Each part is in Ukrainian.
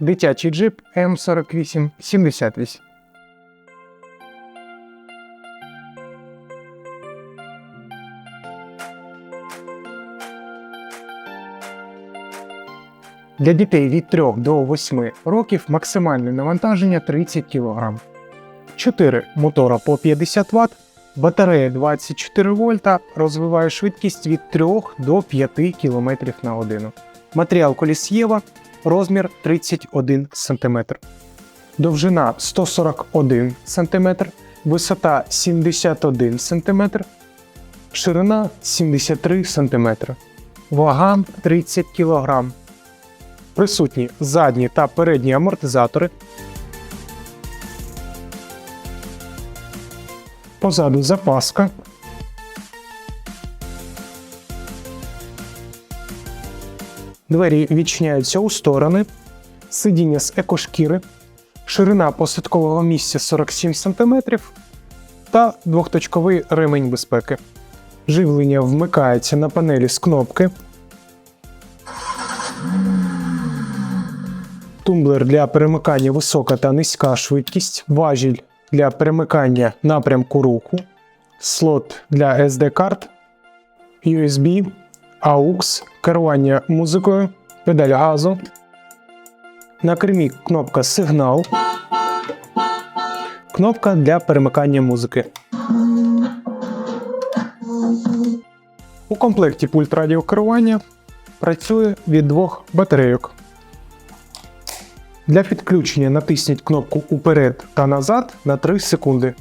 дитячий джип М4878. Для дітей від 3 до 8 років максимальне навантаження 30 кг. 4 мотора по 50 Вт, батарея 24 вольта розвиває швидкість від 3 до 5 км на годину. Матеріал колісєва, розмір 31 см. Довжина 141 см, висота 71 см, ширина 73 см, вага 30 кг. Присутні задні та передні амортизатори. Позаду запаска. Двері відчиняються у сторони. Сидіння з екошкіри. Ширина посадкового місця 47 см та двохточковий ремень безпеки. Живлення вмикається на панелі з кнопки. Тумблер для перемикання висока та низька швидкість, важіль для перемикання напрямку руху, слот для SD-карт, USB, AUX, керування музикою, педаль газу. На кермі кнопка сигнал, кнопка для перемикання музики. У комплекті пульт радіокерування працює від двох батарейок. Для підключення натисніть кнопку Уперед та назад на 3 секунди.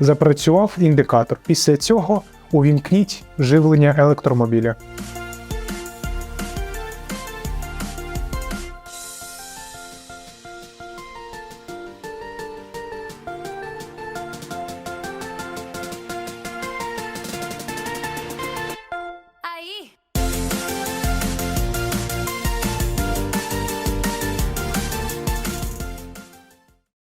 Запрацював індикатор. Після цього увімкніть живлення електромобіля.